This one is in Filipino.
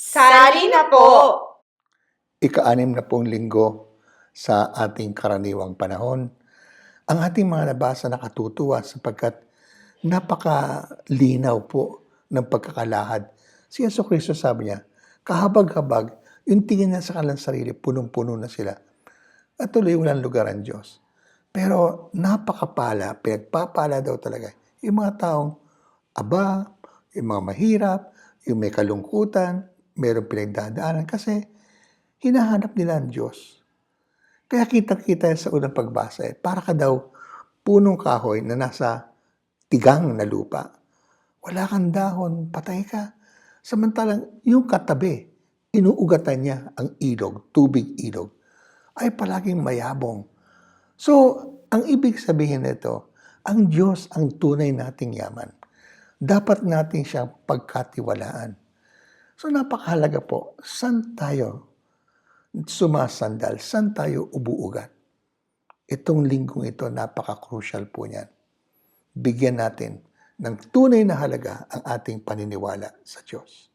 Sali na po! ika-anim na pong linggo sa ating karaniwang panahon. Ang ating mga nabasa nakatutuwa sapagkat napakalinaw po ng pagkakalahad. Si Yeso Cristo sabi niya, kahabag-habag, yung tingin niya sa kanilang sarili, punong-puno na sila. At tuloy walang lugar ang Diyos. Pero napakapala, pinagpapala daw talaga, yung mga taong aba, yung mga mahirap, yung may kalungkutan, mayroong pinagdadaanan kasi hinahanap nila ang Diyos. Kaya kita-kita sa unang pagbasa, eh, para ka daw punong kahoy na nasa tigang na lupa. Wala kang dahon, patay ka. Samantalang yung katabi, inuugatan niya ang ilog, tubig ilog, ay palaging mayabong. So, ang ibig sabihin nito, ang Diyos ang tunay nating yaman. Dapat natin siyang pagkatiwalaan. So, napakahalaga po, saan tayo sumasandal, saan tayo ubuugat? Itong linggong ito, napaka-crucial po niyan. Bigyan natin ng tunay na halaga ang ating paniniwala sa Diyos.